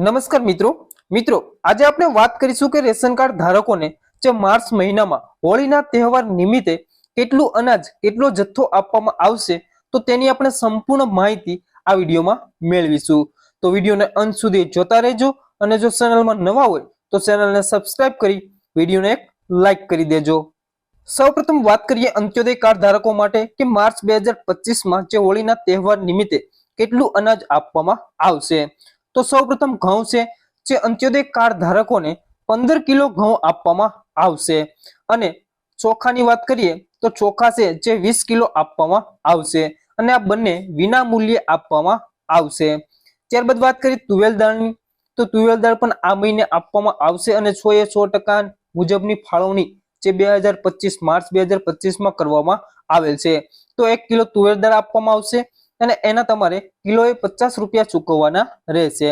નમસ્કાર મિત્રો. મિત્રો, આજે આપણે વાત કરીશું કે રેશન કાર્ડ ધારકોને જે માર્ચ મહિનામાં હોળીના તહેવાર નિમિત્તે કેટલું અનાજ, કેટલો જથ્થો આપવામાં આવશે, તો તેની આપણે સંપૂર્ણ માહિતી આ વિડીયોમાં મેળવીશું. તો વિડીયોને અંત સુધી જોતા રહેજો અને જો ચેનલમાં નવા હોય, તો ચેનલને સબસ્ક્રાઇબ કરી વિડીયોને એક લાઈક કરી દેજો. સૌપ્રથમ વાત કરીએ અંત્યોદય કાર્ડ ધારકો માટે કે માર્ચ બે હજાર પચીસમાં જે હોળીના તહેવાર નિમિત્તે કેટલું અનાજ આપવામાં આવશે. તો સૌપ્રથમ ઘઉં છે, જે અંત્યોદય કાર્ડ ધારકોને પંદર કિલો ઘઉં આપવામાં આવશે. અને ચોખાની વાત કરીએ, તો ચોખા છે, જે વીસ કિલો આપવામાં આવશે અને આ બંને વિના મૂલ્યે આપવામાં આવશે. ત્યારબાદ વાત કરીએ તુવેર દાળની, તો તુવેર દાળ પણ આ મહિને આપવામાં આવશે અને સો એ સો ટકા મુજબની ફાળવણી જે બે હજાર પચીસ માર્ચ બે હજાર પચીસમાં કરવામાં આવેલ છે. તો એક કિલો તુવેર દાળ આપવામાં આવશે અને એના તમારે કિલોએ પચાસ રૂપિયા ચૂકવવાના રહેશે.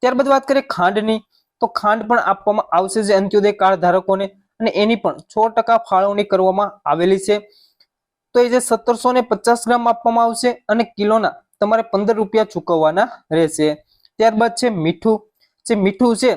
ત્યારબાદ વાત કરીએ ખાંડની, તો ખાંડ પણ આપવામાં આવશે જે અંત્યોદય કાર્ડ ધારકોને અને એની પણ છ ફાળવણી કરવામાં આવેલી છે. તો એ જે સત્તરસો પચાસ ગ્રામ આપવામાં આવશે અને કિલોના તમારે પંદર રૂપિયા ચૂકવવાના રહેશે. ત્યારબાદ છે મીઠું, જે મીઠું છે,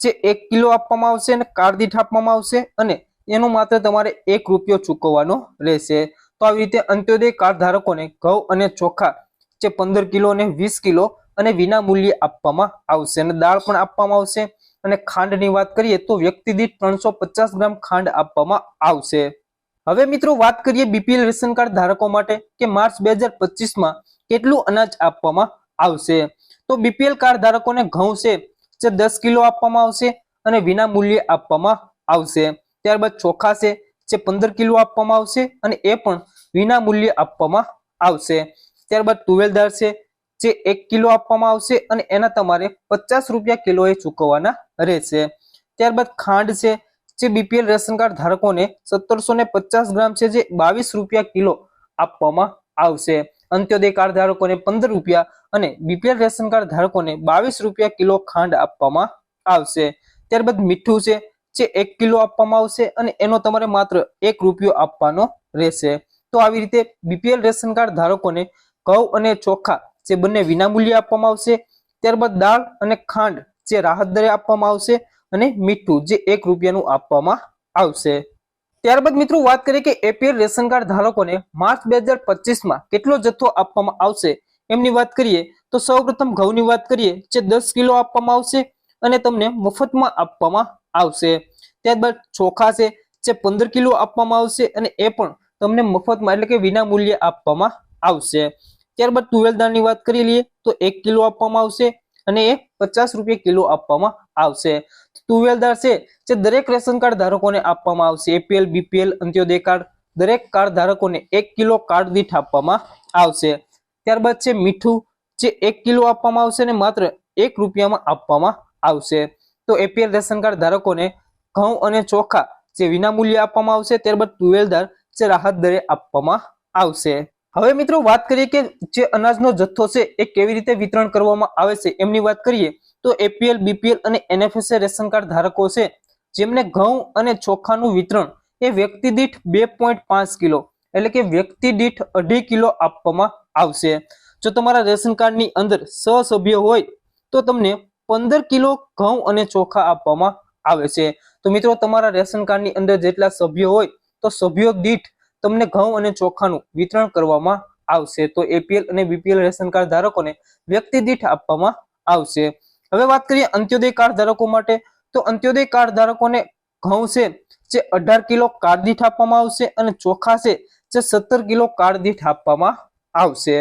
જે એક કિલો આપવામાં આવશે અને કાર્ડ દીઠ આપવામાં આવશે અને એનો માત્ર તમારે એક રૂપિયો ચૂકવવાનો રહેશે. તો આવી રીતે અંત્યોદય કાર્ડ ધારકોને ઘઉં અને ચોખા જે પંદર કિલો અને વીસ કિલો અને વિના મૂલ્યે આપવામાં આવશે અને દાળ પણ આપવામાં આવશે. અને ખાંડની વાત કરીએ તો વ્યક્તિ દીઠ ત્રણસો ગ્રામ ખાંડ આપવામાં આવશે. હવે મિત્રો વાત કરીએ બીપીએલ રેશન કાર્ડ ધારકો માટે કે માર્ચ બે પચીસમાં કેટલું અનાજ આપવામાં આવશે. તો બીપીએલ કાર્ડ ધારકોને ઘઉં છે જે દસ કિલો આપવામાં આવશે અને વિના મૂલ્યે આપવામાં આવશે. ત્યારબાદ ચોખા છે જે પંદર કિલો આપવામાં આવશે અને એ પણ વિના મૂલ્યે આપવામાં આવશે. ત્યારબાદ તુવેલદાર છે, જે એક કિલો આપવામાં આવશે અને એના તમારે પચાસ રૂપિયા કિલોએ ચૂકવવાના રહેશે. ત્યારબાદ ખાંડ છે, જે બીપીએલ રેશન કાર્ડ ધારકોને સત્તરસો પચાસ ગ્રામ છે, જે બાવીસ રૂપિયા કિલો આપવામાં આવશે. અંત્યોદય કાર્ડ ધારકોને પંદર રૂપિયા અને બીપીએલ રેશન કાર્ડ ધારકોને બાવીસ રૂપિયા કિલો ખાંડ આપવામાં આવશે. ત્યારબાદ મીઠું છે જે એક કિલો આપવામાં આવશે અને એનો તમારે માત્ર એક રૂપિયો આપવાનો રહેશે. તો આવી રીતે બીપીએલ રેશન કાર્ડ ધારકોને ઘઉં અને ચોખા જે બંને વિનામૂલ્યે આપવામાં આવશે, ત્યારબાદ દાળ અને ખાંડ જે રાહત દરે આપવામાં આવશે અને મીઠું જે એક રૂપિયાનું આપવામાં આવશે. ત્યારબાદ મિત્રો વાત કરીએ કે એપીએલ રેશન કાર્ડ ધારકોને માર્ચ બે હજાર પચીસમાં કેટલો જથ્થો આપવામાં આવશે એમની વાત કરીએ તો સૌપ્રથમ ઘઉંની વાત કરીએ જે દસ કિલો આપવામાં આવશે અને તમને મફતમાં આપવામાં આવશે. ત્યારબાદ ચોખા છે જે પંદર કિલો આપવામાં આવશે અને એ પણ તમને મફતમાં એટલે કે વિના મૂલ્યે આપવામાં આવશે. ત્યારબાદ તુવેલ દાળની વાત કરી લઈએ તો એક કિલો આપવામાં આવશે અને એ પચાસ રૂપિયા કિલો આપવામાં આવશે. તુવેલ દાળ છે જે દરેક રેશન કાર્ડ ધારકોને આપવામાં આવશે. એપીએલ, બીપીએલ, અંત્યોદય કાર્ડ, દરેક કાર્ડ ધારકોને એક કિલો કાર્ડ દીઠ આપવામાં આવશે. ત્યારબાદ છે મીઠું જે એક કિલો આપવામાં આવશે અને માત્ર એક રૂપિયામાં આપવામાં આવશે. તો એપીએલ રેશન કાર્ડ ધારકોને ઘઉં અને ચોખા જે વિનામૂલ્યે આપવામાં આવશે, ત્યારબાદ તુવેલદાર જે રાહત દરે આપવામાં આવશે. હવે મિત્રો વાત કરીએ કે જે અનાજનો જથ્થો છે, એ કેવી રીતે વિતરણ કરવામાં આવે છે, એમની વાત કરીએ તો એપીએલ બીપીએલ અને એનએફએસએ રેશન કાર્ડ ધારકો છે, જેમને ઘઉં અને ચોખાનું વિતરણ એ વ્યક્તિ દીઠ બે કિલો એટલે કે વ્યક્તિ દીઠ અઢી કિલો આપવામાં આવશે. જો તમારા રેશન કાર્ડની અંદર સ સભ્ય હોય તો તમને પંદર કિલો ઘઉં અને ચોખા આપવામાં આવે છે. તો મિત્રો, તમારા રેશન કાર્ડની અંદર જેટલા સભ્યો હોય, તો સભ્યો દીઠ તમને ઘઉં અને ચોખાનું વિતરણ કરવામાં આવશે. તો એપીએલ અને બીપીએલ રેશન કાર્ડ ધારકોને વ્યક્તિ દીઠ આપવામાં આવશે. હવે વાત કરીએ અંત્યોદય કાર્ડ ધારકો માટે. તો અંત્યોદય કાર્ડ ધારકોને ઘઉં છે, જે અઢાર કિલો કાર્ડ દીઠ આપવામાં આવશે અને ચોખા છે, જે સત્તર કિલો કાર્ડ દીઠ આપવામાં આવશે.